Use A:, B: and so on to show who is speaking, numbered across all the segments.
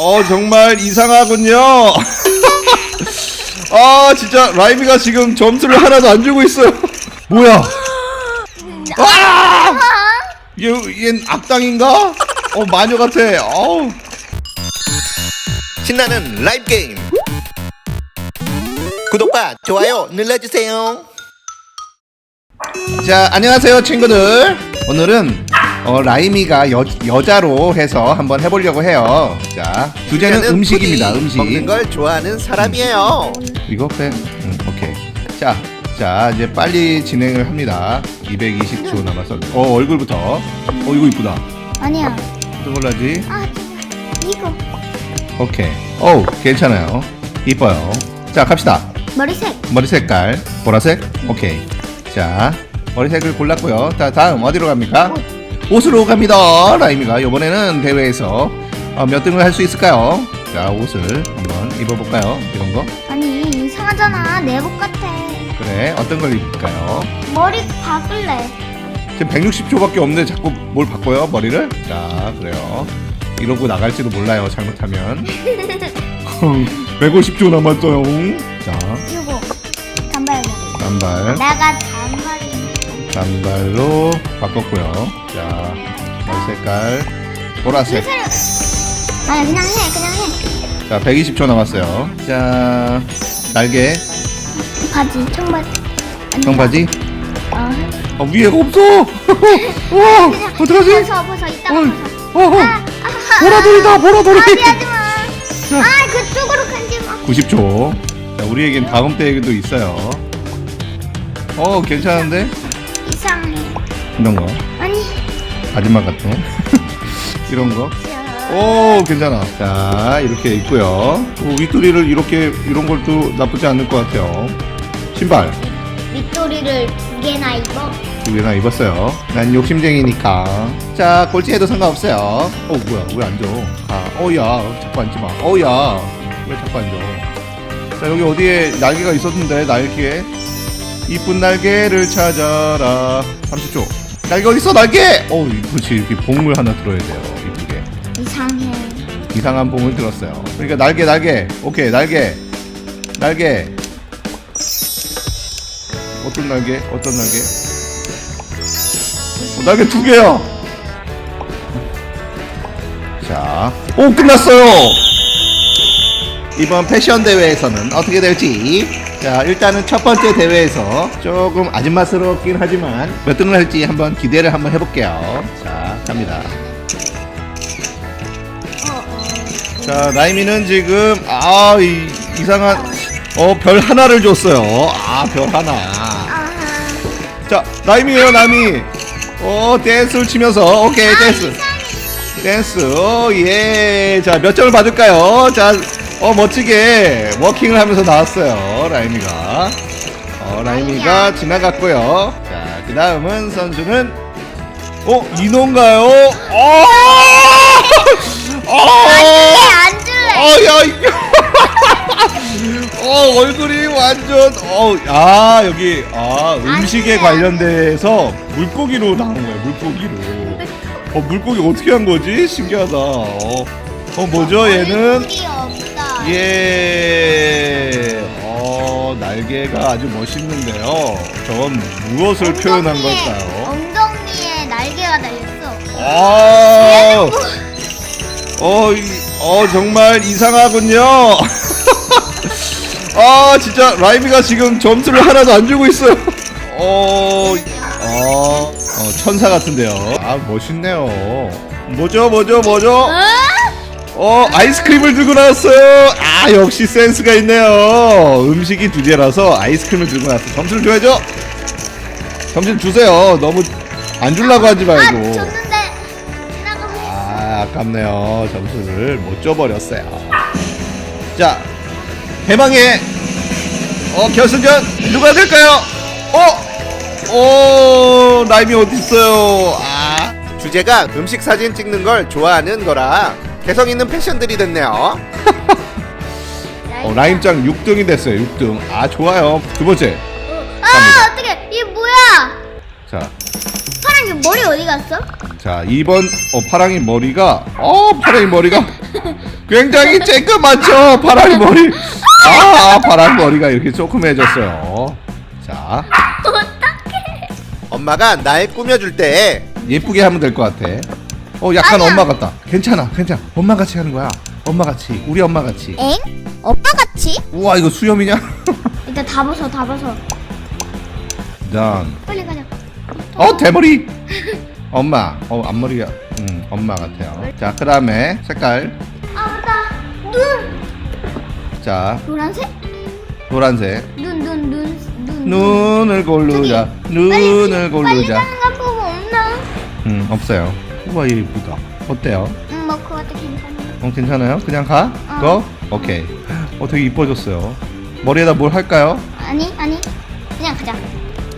A: 어 정말 이상하군요. 아 진짜 라이미가 지금 점수를 하나도 안 주고 있어요. 뭐야? 아! 얘, 얜 악당인가? 어 마녀 같아. 어우.
B: 신나는 라이브 게임 구독과 좋아요 눌러주세요
A: 자 안녕하세요 친구들. 오늘은 어, 라이미가 여, 여자로 해서 한번 해보려고 해요. 자 주제는
B: 저는
A: 음식입니다. 음식.
B: 먹는 걸 좋아하는 사람이에요
A: 이거 빼. 응, 오케이. 자, 자 이제 빨리 진행을 합니다. 220초 남았어. 어 얼굴부터. 어 이거 이쁘다.
C: 아니야.
A: 어떤 걸로 하지?
C: 아. 이거.
A: 오케이. 어우 괜찮아요. 이뻐요. 자 갑시다.
C: 머리색.
A: 머리 색깔 보라색. 오케이. 자 머리색을 골랐고요. 자 다음 어디로 갑니까? 옷으로 갑니다. 라이미가 이번에는 대회에서 어, 몇 등을 할 수 있을까요? 자 옷을 한번 입어볼까요? 이런 거.
C: 아니, 이상하잖아. 내복 같아.
A: 그래 어떤 걸 입을까요?
C: 머리 바꿀래.
A: 지금 160초밖에 없는데 자꾸 뭘 바꿔요 머리를? 자 그래요 이러고 나갈지도 몰라요 잘못하면 150초 남았어요 자
C: 이거. 단발 머리.
A: 단발
C: 내가 단발이.
A: 단발로 바꿨고요 자 색깔 보라색
C: 아니, 그냥 해. 그냥 해.
A: 자 120초 남았어요 자 날개
C: 바지, 청바지. 아니,
A: 청바지
C: 어.
A: 아 위에가 없어 와
C: 그냥
A: 어떡하지
C: 벗어, 벗어.
A: 어이,
C: 벗어.
A: 어, 어.
C: 아, 아,
A: 보라돌이다 보라돌이
C: 아니, 하지 마.
A: 자.
C: 아, 그쪽으로 가지 마.
A: 90초. 자, 우리에겐 다음 대회도 있어요. 어, 괜찮은데? 이런 거.
C: 아니.
A: 아줌마 같아. 이런 거.
C: 자.
A: 오, 괜찮아. 자, 이렇게 있고요. 오, 윗도리를 이렇게, 이런 걸또 나쁘지 않을 것 같아요. 신발.
C: 윗도리를 두 개나 입어.
A: 두 개나 입었어요. 난 욕심쟁이니까. 자, 꼴찌해도 상관없어요. 어, 뭐야, 왜 앉아? 가. 어, 야, 자꾸 앉지 마. 어, 야, 왜 자꾸 앉아? 자, 여기 어디에 날개가 있었는데, 날개. 이쁜 날개를 찾아라. 30초. 날개 어딨어, 날개! 어, 그렇지. 이렇게 봉을 하나 들어야 돼요. 이쁘게.
C: 이상해.
A: 이상한 봉을 들었어요. 그러니까 날개, 날개. 오케이, 날개. 날개. 어떤 날개? 어떤 날개? 어, 날개 두 개야. 자, 오 끝났어요. 이번 패션 대회에서는 어떻게 될지. 자, 일단은 첫 번째 대회에서 조금 아줌마스럽긴 하지만 몇 등을 할지 한번 기대를 한번 해볼게요. 자, 갑니다.
C: 어, 어.
A: 자, 라이미는 지금 아 이, 이상한 어 별 하나를 줬어요. 아 별 하나. 자, 라이미예요, 라이미. 어 댄스를 치면서 오케이 댄스. 댄스. 오 예. 자, 몇 점을 받을까요? 자, 어 멋지게 워킹을 하면서 나왔어요. 라이미가. 어 라이미가 지나갔고요. 자, 그 다음은 선수는 어 인호인가요? 어! 어!
C: 안 줄래.
A: 어, 야, 이거. 어, 얼굴이 완전, 어, 아, 여기, 아, 음식에 관련돼서 물고기로 나온 거야, 물고기로. 어, 물고기 어떻게 한 거지? 신기하다. 어, 어 뭐죠, 얘는?
C: 얼굴이 없다.
A: 예, 어, 날개가 아주 멋있는데요. 전 무엇을 표현한 걸까요?
C: 엉덩이에 날개가 달렸어.
A: 아, 어, 이- 어 정말 이상하군요. 아, 진짜 라이미가 지금 점수를 하나도 안 주고 있어요. 어, 어, 어, 천사 같은데요. 아, 멋있네요. 뭐죠, 뭐죠, 뭐죠? 어, 아이스크림을 들고 나왔어요. 아, 역시 센스가 있네요. 음식이 두 개라서 아이스크림을 들고 나왔어요. 점수를 줘야죠. 점수를 주세요. 너무 안 주려고 하지
C: 아,
A: 말고.
C: 줬는데 지나가고 있어.
A: 아, 아깝네요. 점수를 못 줘버렸어요. 자, 대망의 어 결승전 누가 될까요? 어, 오, 라임이 어디 있어요? 아,
B: 주제가 음식 사진 찍는 걸 좋아하는 거라 개성 있는 패션들이 됐네요
A: 어, 라임짱 6등이 됐어요. 6등. 아, 좋아요. 두 번째.
C: 아, 어떻게? 이게 뭐야?
A: 자,
C: 파랑이 머리 어디 갔어?
A: 자, 2번 어 파랑이 머리가 어 파랑이 머리가 굉장히 쬐끄맣죠 파란 머리 아 파란 머리가 이렇게 조그매졌어요 자
B: 엄마가 날 꾸며줄 때
A: 예쁘게 하면 될 것 같아 어 약간
C: 아니야.
A: 엄마 같다. 괜찮아 괜찮아. 엄마 같이 하는 거야. 엄마 같이. 우리 엄마 같이.
C: 엥? 오빠 같이?
A: 우와 이거 수염이냐?
C: 일단 다 벗어 다 벗어.
A: 난.
C: 빨리 가자.
A: 어 대머리! 엄마. 어 앞머리가 음 엄마 같아요. 자 그다음에 색깔.
C: 아 맞다. 눈.
A: 자.
C: 노란색?
A: 노란색.
C: 눈눈 눈눈.
A: 눈을 고르자. 눈을
C: 빨리
A: 고르자.
C: 가는 거 보고 없나?
A: 음 없어요 우와 얘 이쁘다. 어때요?
C: 응뭐 그것도 괜찮아
A: 어 괜찮아요? 그냥 가?
C: 어.
A: 고 오케이. 어 되게 이뻐졌어요. 머리에다 뭘 할까요?
C: 아니 아니. 그냥 가자.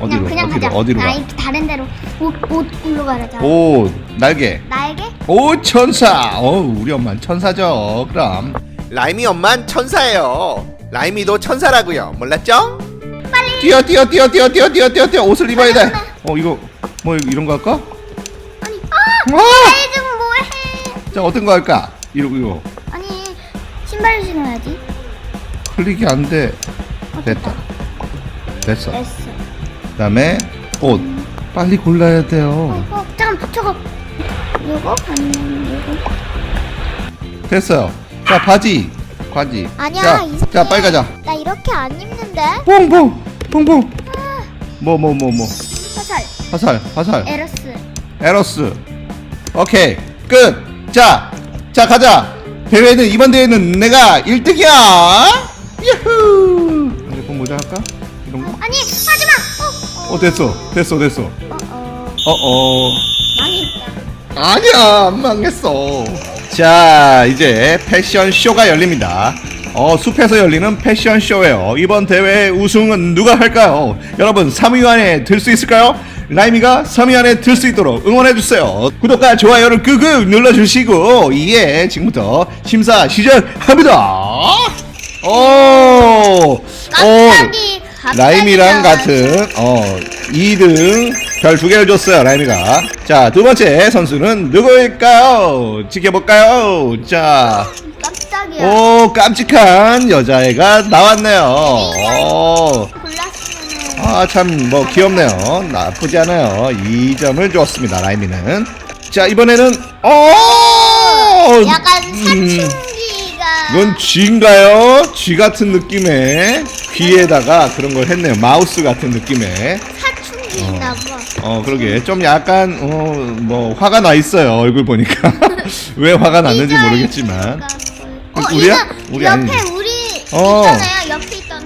A: 어디로?
C: 그냥 그냥
A: 어디로?
C: 가자.
A: 어디로
C: 아니 다른 데로 옷옷 굴러 가자.
A: 가오 날개.
C: 날개?
A: 오 천사. 어 우리 엄마 는 천사죠. 그럼.
B: 라임이 엄만 천사예요. 라임이도 천사라고요. 몰랐죠?
A: 뛰어 뛰어 뛰어 뛰어 뛰어 뛰어 뛰어 뛰어. 옷을 입어야 돼 어 이거 뭐 이런 거 할까
C: 아니 아!
A: 와!
C: 아이 좀 뭐해.
A: 자 어떤 거 할까? 이거 이거.
C: 아니 신발을 신어야지.
A: 클릭이 안돼. 됐다. 됐어.
C: 됐어.
A: 그다음에 옷. 빨리 골라야 돼요.
C: 어, 어 잠깐 저거. 요거? 아니면 요거?
A: 됐어요 자 바지. 바지.
D: 아니야,
A: 자. 자 빨리 가자.
D: 나 이렇게 안 입는데?
A: 뽕뽕 뽕뽕 뭐 뭐 뭐 뭐.
C: 화살.
A: 화살 화살.
C: 에러스.
A: 에러스 오케이 끝 자 자 가자. 대회는 이번 대회는 내가 1등이야. 유후. 핸드폰 모자 할까? 이런 거?
C: 아니 하지마. 어, 어,
A: 어 됐어. 됐어 됐어.
C: 어, 어.
A: 어 어.
C: 망했다.
A: 아니야 안 망했어. 자 이제 패션 쇼가 열립니다. 어 숲에서 열리는 패션쇼예요. 이번 대회 우승은 누가 할까요? 여러분 3위 안에 들 수 있을까요 라이미가 3위 안에 들 수 있도록 응원해주세요. 구독과 좋아요를 끄그 눌러주시고 예 지금부터 심사 시작합니다. 오, 오!
C: 갑자기 갑자기
A: 라임이랑. 같은 어 2등 별 두 개를 줬어요 라임이가. 자 두 번째 선수는 누구일까요? 지켜볼까요?
C: 깜짝이야.
A: 자오 깜찍한 여자애가 나왔네요. 어.
C: 골랐으면
A: 아참 뭐 귀엽네요 나쁘지 않아요 2점을 줬습니다 라임이는 자 이번에는 어
C: 약간
A: 음.
C: 사춘기가
A: 이건 쥐인가요? 쥐 같은 느낌의 귀에다가 그런 걸 했네요. 마우스 같은 느낌의.
C: 사춘기 있나 봐
A: 어, 그러게. 좀 약간, 어, 뭐, 화가 나 있어요. 얼굴 보니까. 왜 화가 났는지 모르겠지만.
C: 어,
A: 우리야?
C: 이거
A: 우리
C: 옆에
A: 아니지.
C: 우리
A: 어.
C: 있잖아요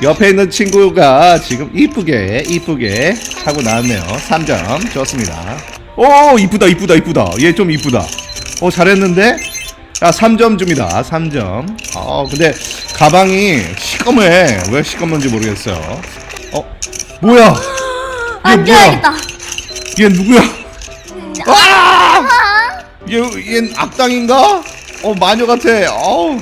C: 옆에
A: 있는 친구가 지금 이쁘게, 이쁘게 하고 나왔네요. 3점. 좋습니다. 오, 이쁘다, 이쁘다, 이쁘다. 얘 좀 이쁘다. 어, 잘했는데? 아, 3점 줍니다. 3점. 어, 근데 가방이 시꺼매. 왜 시꺼먼지 모르겠어요. 어, 뭐야?
C: 얘안 줘야겠다
A: 얘 누구야? 와!
C: 아,
A: 얘, 얘 악당인가? 어, 마녀 같아. 어우.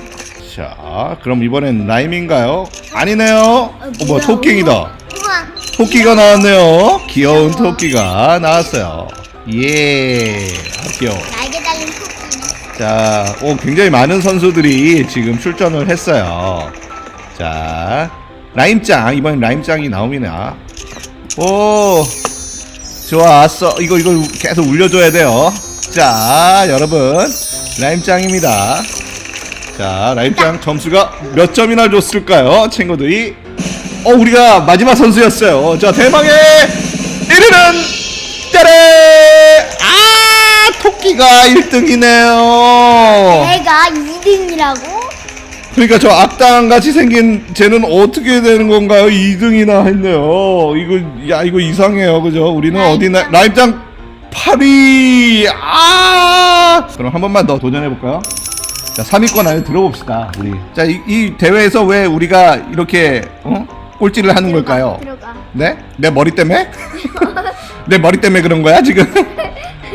A: 자, 그럼 이번엔 라임인가요? 아니네요. 어, 뭐, 토끼이다.
C: 우와
A: 토끼가 나왔네요. 귀여운 토끼가 나왔어요. 예. 아, 귀여워.
C: 날개 달린 토끼
A: 자, 오, 굉장히 많은 선수들이 지금 출전을 했어요. 자, 라임짱. 이번엔 라임짱이 나옵니다. 오, 좋았어. 이거, 이거 계속 울려줘야 돼요. 자, 여러분. 라임짱입니다. 자, 라임짱 점수가 몇 점이나 줬을까요? 친구들이. 어, 우리가 마지막 선수였어요. 자, 대망의 1위는 짜레! 아, 토끼가 1등이네요.
C: 내가 2등이라고?
A: 그러니까 저 악당 같이 생긴 쟤는 어떻게 되는 건가요? 2등이나 했네요. 이거 야 이거 이상해요. 그죠? 우리는 어디나 라임장 8위. 아! 그럼 한 번만 더 도전해 볼까요? 자, 3위권 안에 들어봅시다. 우리. 자, 이, 이 대회에서 왜 우리가 이렇게 어? 꼴찌를 하는 걸까요?
C: 들어가
A: 네? 내 머리 때문에? 내 머리 때문에 그런 거야 지금?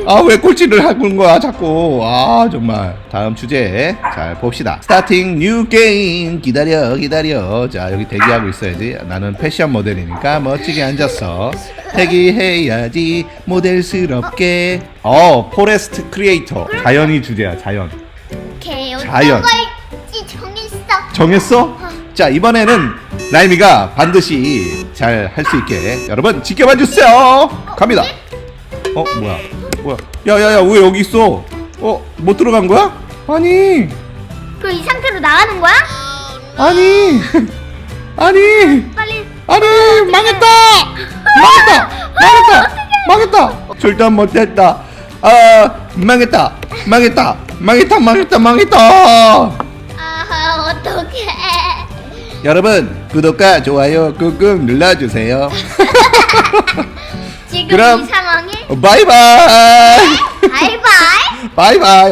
A: 아 왜 꼴찌를 하는 거야 자꾸 아 정말 다음 주제 잘 봅시다 스타팅 뉴 게임 기다려 기다려 자 여기 대기하고 있어야지 나는 패션 모델이니까 멋지게 앉았어 대기해야지 모델스럽게 어 포레스트 크리에이터 자연이 주제야 자연 자연.
C: 어떤 걸
A: 정했어? 자 이번에는 라임이가 반드시 잘 할 수 있게 여러분 지켜봐 주세요. 갑니다. 어 뭐야? 뭐야? 야야야 왜 여기 있어? 어못 들어간 거야? 아니
C: 그럼 이 상태로 나가는 거야?
A: 아니 아니
C: 빨리
A: 아니 망했다 망했다 망했다 망했다 절대 못했다 아 망했다. 망했다. 망했다 망했다 망했다.
C: 아 어떡해.
A: 여러분 구독과 좋아요 꾹꾹 눌러주세요.
C: 지금
A: 그럼-
C: 이 상황에?
A: 바이바이.
C: 바이바이?
A: 바이바이